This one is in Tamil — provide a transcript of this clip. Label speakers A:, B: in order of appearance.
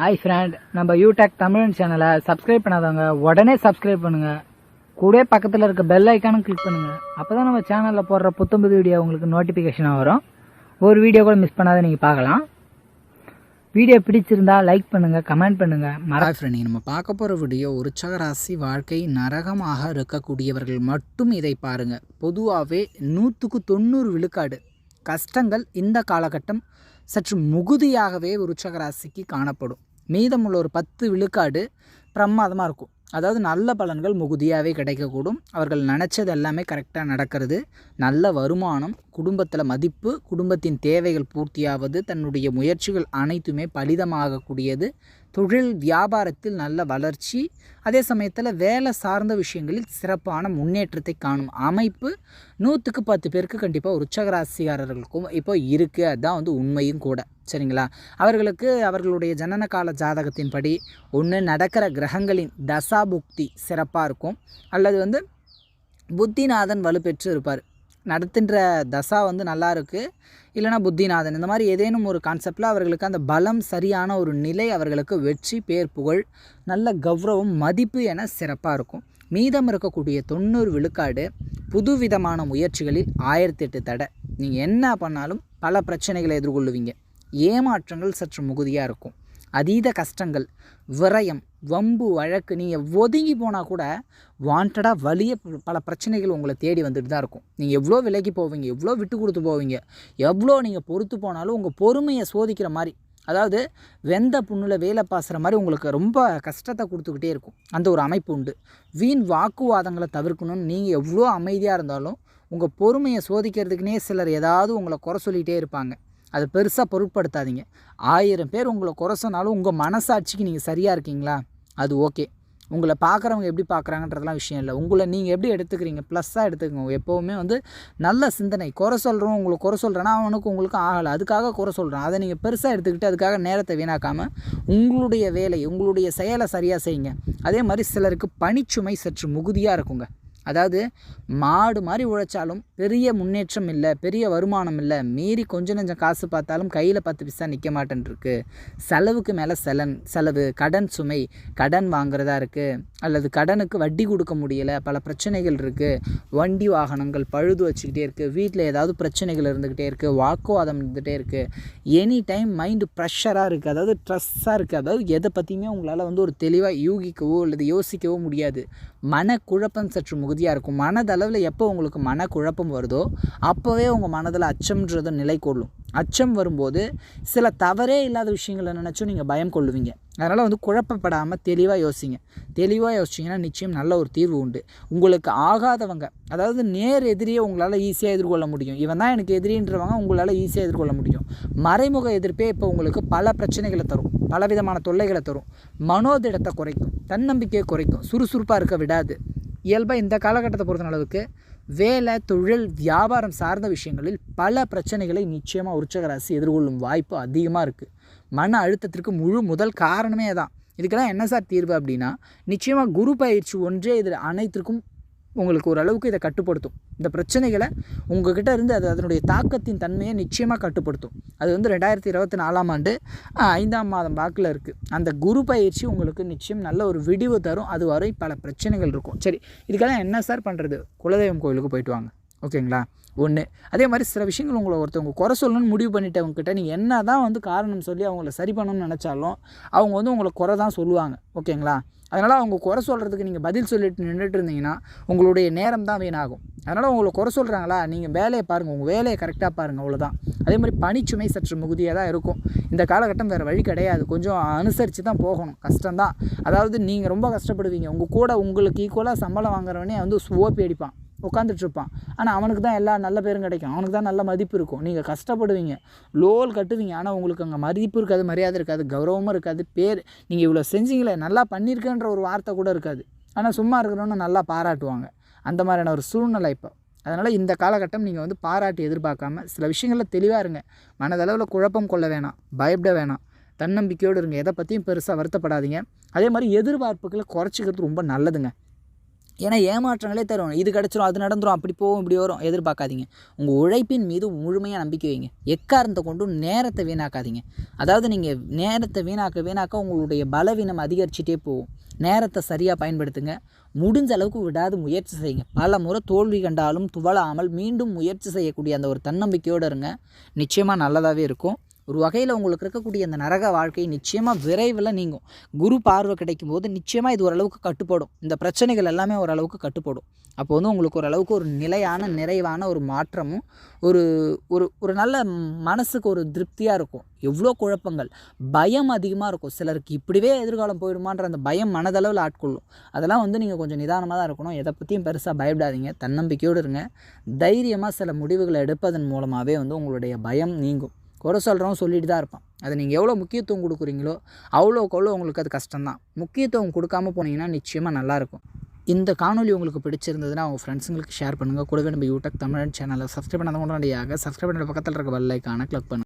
A: ஹாய் ஃப்ரெண்ட் நம்ம யூடெக் தமிழ் சேனலை சப்ஸ்கிரைப் பண்ணாதவங்க உடனே சப்ஸ்கிரைப் பண்ணுங்க. கூட பக்கத்தில் இருக்க பெல் ஐக்கானும் கிளிக் பண்ணுங்க. அப்பதான் நம்ம சேனலில் போடுற புத்தம்புது வீடியோ உங்களுக்கு நோட்டிஃபிகேஷனாக வரும். ஒரு வீடியோ கூட மிஸ் பண்ணாத நீங்கள் பார்க்கலாம். வீடியோ பிடிச்சிருந்தா லைக் பண்ணுங்க கமெண்ட் பண்ணுங்க. மறா
B: ஃப்ரெண்ட் நம்ம பார்க்க போகிற வீடியோ உற்சகராசி வாழ்க்கை நரகமாக இருக்கக்கூடியவர்கள் மட்டும் இதை பாருங்கள் பொதுவாகவே நூற்றுக்கு தொண்ணூறு விழுக்காடு கஷ்டங்கள் இந்த காலகட்டம் சற்று முகுதியாகவே உற்சகராசிக்கு காணப்படும். மீதமுள்ள ஒரு பத்து விழுக்காடு பிரமாதமாக இருக்கும். அதாவது நல்ல பலன்கள் முகுதியாகவே கிடைக்கக்கூடும். அவர்கள் நினச்சது எல்லாமே கரெக்டாக நடக்கிறது. நல்ல வருமானம் குடும்பத்தில் மதிப்பு குடும்பத்தின் தேவைகள் பூர்த்தியாவது தன்னுடைய முயற்சிகள் அனைத்துமே பலிதமாகக்கூடியது. தொழில் வியாபாரத்தில் நல்ல வளர்ச்சி அதே சமயத்தில் வேலை சார்ந்த விஷயங்களில் சிறப்பான முன்னேற்றத்தை காணும் அமைப்பு நூற்றுக்கு பத்து பேருக்கு கண்டிப்பாக உற்சகராசிகாரர்களுக்கும் இப்போ இருக்குது அதுதான் வந்து உண்மையும் கூட. சரிங்களா? அவர்களுக்கு அவர்களுடைய ஜனன கால ஜாதகத்தின்படி ஒன்று நடக்கிற கிரகங்களின் தசா புக்தி சிறப்பாக இருக்கும். அல்லது வந்து புத்திநாதன் வலுப்பெற்று இருப்பார். நடத்துன்ற தசா வந்து நல்லா இருக்குது இல்லைனா புத்திநாதன் இந்த மாதிரி ஏதேனும் ஒரு கான்செப்டில் அவர்களுக்கு அந்த பலம் சரியான ஒரு நிலை அவர்களுக்கு வெற்றி பேர் புகழ் நல்ல கௌரவம் மதிப்பு என சிறப்பாக இருக்கும். மீதம் இருக்கக்கூடிய தொண்ணூறு விழுக்காடு புதுவிதமான முயற்சிகளில் ஆயிரத்தி எட்டு தடை. நீங்கள் என்ன பண்ணாலும் பல பிரச்சனைகளை எதிர்கொள்ளுவீங்க. ஏமாற்றங்கள் சற்று முகுதியாக இருக்கும். அதீத கஷ்டங்கள் விரயம் வம்பு வழக்கு நீங்கள் ஒதுங்கி போனால் கூட வாண்டடாக வலிய பல பிரச்சனைகள் உங்களை தேடி வந்துட்டு தான் இருக்கும். நீங்கள் எவ்வளோ விலைக்கு போவீங்க எவ்வளோ விட்டு கொடுத்து போவீங்க எவ்வளோ நீங்கள் பொறுத்து போனாலும் உங்கள் பொறுமையை சோதிக்கிற மாதிரி அதாவது வெந்த புண்ணில் வேலை பாசுகிற மாதிரி உங்களுக்கு ரொம்ப கஷ்டத்தை கொடுத்துக்கிட்டே இருக்கும். அந்த ஒரு அமைப்பு உண்டு. வீண் வாக்குவாதங்களை தவிர்க்கணும்னு நீங்கள் எவ்வளோ அமைதியாக இருந்தாலும் உங்கள் பொறுமையை சோதிக்கிறதுக்குனே சிலர் ஏதாவது உங்களை குறை சொல்லிகிட்டே இருப்பாங்க. அதை பெருசாக பொருட்படுத்தாதீங்க. ஆயிரம் பேர் உங்களை குறை சொன்னாலும் உங்கள் மனசாட்சிக்கு நீங்கள் சரியாக இருக்கீங்களா? அது ஓகே. உங்களை பார்க்குறவங்க எப்படி பார்க்குறாங்கன்றதெல்லாம் விஷயம் இல்லை. உங்களை நீங்கள் எப்படி எடுத்துக்கிறீங்க? ப்ளஸ்ஸாக எடுத்துக்கோங்க. எப்போவுமே வந்து நல்ல சிந்தனை. குறை சொல்கிறோம் உங்களை குறை சொல்கிறேன்னா அவனுக்கு உங்களுக்கு ஆகலை. அதுக்காக குறை சொல்கிறான் அதை நீங்கள் பெருசாக எடுத்துக்கிட்டு அதுக்காக நேரத்தை வீணாக்காமல் உங்களுடைய வேலை உங்களுடைய செயலை சரியாக செய்யுங்க. அதே மாதிரி சிலருக்கு பணிச்சுமை சற்று முகுதியாக இருக்குங்க. அதாவது மாடு மாதிரி உழைச்சாலும் பெரிய முன்னேற்றம் இல்லை பெரிய வருமானம் இல்லை மீறி கொஞ்சம் நஞ்சம் காசு பார்த்தாலும் கையில் பத்து பைசா நிற்க மாட்டேன்ருக்கு. செலவுக்கு மேலே செலன் செலவு கடன் சுமை கடன் வாங்குறதா இருக்குது அல்லது கடனுக்கு வட்டி கொடுக்க முடியலை பல பிரச்சனைகள் இருக்குது வண்டி வாகனங்கள் பழுது வச்சுக்கிட்டே இருக்குது வீட்டில் ஏதாவது பிரச்சனைகள் இருந்துக்கிட்டே இருக்குது வாக்குவாதம் இருந்துகிட்டே இருக்குது எனி டைம் மைண்டு ப்ரெஷராக இருக்குது அதாவது ஸ்ட்ரெஸ்ஸாக இருக்குது அதாவது எதை பற்றியுமே உங்களால் வந்து ஒரு தெளிவாக யூகிக்கவோ அல்லது யோசிக்கவோ முடியாது. மனக்குழப்பம் சற்று அமைதியாக இருக்கும். மனதளவில் எப்போ உங்களுக்கு மனக்குழப்பம் வருதோ அப்போவே உங்கள் மனதில் அச்சம்ன்றது நிலை கொள்ளும். அச்சம் வரும்போது சில தவறே இல்லாத விஷயங்களை நினச்சும் நீங்கள் பயம் கொள்ளுவீங்க. அதனால் வந்து குழப்பப்படாமல் தெளிவாக யோசிங்க. தெளிவாக யோசிச்சிங்கன்னா நிச்சயம் நல்ல ஒரு தீர்வு உண்டு. உங்களுக்கு ஆகாதவங்க அதாவது நேர் எதிரியை உங்களால் ஈஸியாக எதிர்கொள்ள முடியும். இவன் தான் எனக்கு எதிரின்றவங்க உங்களால் ஈஸியாக எதிர்கொள்ள முடியும். மறைமுக எதிர்ப்பே இப்போ உங்களுக்கு பல பிரச்சனைகளை தரும். பலவிதமான தொல்லைகளை தரும். மனோதிடத்தை குறைக்கும். தன்னம்பிக்கையை குறைக்கும். சுறுசுறுப்பாக இருக்க விடாது. இயல்பாக இந்த காலகட்டத்தை பொறுத்த அளவுக்கு வேலை தொழில் வியாபாரம் சார்ந்த விஷயங்களில் பல பிரச்சனைகளை நிச்சயமாக உற்சகராசி எதிர்கொள்ளும் வாய்ப்பு அதிகமாக இருக்குது மன அழுத்தத்திற்கு முழு முதல் காரணமே தான் இதுக்கெல்லாம் என்ன சார் தீர்வு அப்படின்னா நிச்சயமாக குரு பயிற்சி ஒன்றே இதில் அனைத்திற்கும் உங்களுக்கு ஓரளவுக்கு இதை கட்டுப்படுத்தும். இந்த பிரச்சனைகளை உங்ககிட்ட இருந்து அது அதனுடைய தாக்கத்தின் தன்மையை நிச்சயமாக கட்டுப்படுத்தும். அது வந்து ரெண்டாயிரத்தி இருபத்தி நாலாம் ஆண்டு ஐந்தாம் மாதம் வாக்கில் இருக்குது அந்த குரு பயிற்சி உங்களுக்கு நிச்சயம் நல்ல ஒரு விடிவு தரும். அது வரை பல பிரச்சனைகள் இருக்கும். சரி இதுக்கெல்லாம் என்ன சார் பண்ணுறது குலதெய்வம் கோயிலுக்கு போயிட்டு வாங்க. ஓகேங்களா? ஒன்று அதே மாதிரி சில விஷயங்கள் உங்களை ஒருத்தவங்க குறை சொல்லணும்னு முடிவு பண்ணிட்டவங்ககிட்ட நீங்கள் என்ன தான் வந்து காரணம் சொல்லி அவங்கள சரி பண்ணணும்னு நினச்சாலும் அவங்க வந்து உங்களை குறை தான் சொல்லுவாங்க. ஓகேங்களா? அதனால் அவங்க குறை சொல்கிறதுக்கு நீங்கள் பதில் சொல்லிட்டு நின்றுட்டு இருந்தீங்கன்னா உங்களுடைய நேரம் தான் வீணாகும். அதனால் உங்களை குறை சொல்கிறாங்களா நீங்கள் வேலையை பாருங்கள் உங்கள் வேலையை கரெக்டாக பாருங்கள் அவ்வளோதான் அதே மாதிரி பணிச்சுமை சற்று மிகுதியாக தான் இருக்கும். இந்த காலகட்டம் வேறு வழி கிடையாது. கொஞ்சம் அனுசரித்து தான் போகணும். கஷ்டம்தான் அதாவது நீங்கள் ரொம்ப கஷ்டப்படுவீங்க. உங்கள் கூட உங்களுக்கு ஈக்குவலாக சம்பளம் வாங்குறவனே வந்து ஓப்பி அடிப்பான். உட்காந்துட்ருப்பான் ஆனால் அவனுக்கு தான் எல்லா நல்ல பேரும் கிடைக்கும். அவனுக்கு தான் நல்ல மதிப்பு இருக்கும். நீங்கள் கஷ்டப்படுவீங்க. லோல் கட்டுவீங்க. ஆனால் உங்களுக்கு அங்கே மதிப்பு இருக்காது மரியாதை இருக்காது கௌரவமும் இருக்காது பேர் நீங்கள் இவ்வளோ செஞ்சீங்களே நல்லா பண்ணியிருக்கேன்ற ஒரு வார்த்தை கூட இருக்காது. ஆனால் சும்மா இருக்கிறவங்க நல்லா பாராட்டுவாங்க. அந்த மாதிரியான ஒரு சூழ்நிலை இப்போ. அதனால் இந்த காலகட்டம் நீங்கள் வந்து பாராட்டி எதிர்பார்க்காம சில விஷயங்களில் தெளிவாக இருங்க. மனதளவில் குழப்பம் கொள்ள வேணாம். பயப்பட வேணாம். தன்னம்பிக்கையோடு இருங்க. எதை பற்றியும் பெருசாக வருத்தப்படாதீங்க. அதே மாதிரி எதிர்பார்ப்புகளை குறைச்சிக்கிறது ரொம்ப நல்லதுங்க. ஏன்னா ஏமாற்றங்களே தரும் இது கிடச்சிரும் அது நடந்துடும் அப்படி போகும் இப்படி வரும். எதிர்பார்க்காதீங்க. உங்கள் உழைப்பின் மீது முழுமையாக நம்பிக்கை வைங்க. எக்காரணத்தை கொண்டும் நேரத்தை வீணாக்காதீங்க. அதாவது நீங்கள் நேரத்தை வீணாக்க வீணாக்க உங்களுடைய பலவீனம் அதிகரிச்சுட்டே போகும். நேரத்தை சரியாக பயன்படுத்துங்க. முடிஞ்ச அளவுக்கு விடாது முயற்சி செய்யுங்க. பல முறை தோல்வி கண்டாலும் துவளாமல் மீண்டும் முயற்சி செய்யக்கூடிய அந்த ஒரு தன்னம்பிக்கையோடு இருங்க. நிச்சயமாக நல்லதாகவே இருக்கும். ஒரு வகையில் உங்களுக்கு இருக்கக்கூடிய அந்த நரக வாழ்க்கை நிச்சயமாக விரைவில் நீங்கும். குரு பார்வை கிடைக்கும் போது நிச்சயமாக இது ஓரளவுக்கு கட்டுப்படும். இந்த பிரச்சனைகள் எல்லாமே ஓரளவுக்கு கட்டுப்படும். அப்போ வந்து உங்களுக்கு ஓரளவுக்கு ஒரு நிலையான நிறைவான ஒரு மாற்றமும் ஒரு ஒரு ஒரு நல்ல மனசுக்கு ஒரு திருப்தியாக இருக்கும். எவ்வளோ குழப்பங்கள். பயம் அதிகமாக இருக்கும். சிலருக்கு இப்படிவே எதிர்காலம் போயிடுமான்ற அந்த பயம் மனதளவில் ஆட்கொள்ளும். அதெல்லாம் வந்து நீங்கள் கொஞ்சம் நிதானமாக தான் இருக்கணும். எதை பற்றியும் பெருசாக பயப்படாதீங்க. தன்னம்பிக்கையோடு இருங்க. தைரியமாக சில முடிவுகளை எடுப்பதன் மூலமாகவே வந்து உங்களுடைய பயம் நீங்கும். குறை சொல்கிறவன் சொல்லிட்டு தான் இருப்பான். அதை நீங்கள் எவ்வளோ முக்கியத்துவம் கொடுக்குறீங்களோ அவ்வளோக்கு அவ்வளோ உங்களுக்கு அது கஷ்டம்தான். முக்கியத்துவம் கொடுக்காம போனீங்கன்னா நிச்சயமாக நல்லாயிருக்கும் இந்த காணொலி உங்களுக்கு பிடிச்சிருந்ததுன்னா உங்கள் ஃப்ரெண்ட்ஸுங்களுக்கு ஷேர் பண்ணுங்கள் கூடவே நம்ம யூடியூப் தமிழ் சேனலை சப்ஸ்கிரைப் பண்ணாத உடனடியாக சப்ஸ்கிரைப் பண்ணுற பக்கத்தில் இருக்க பெல் கிளிக் பண்ணுங்கள்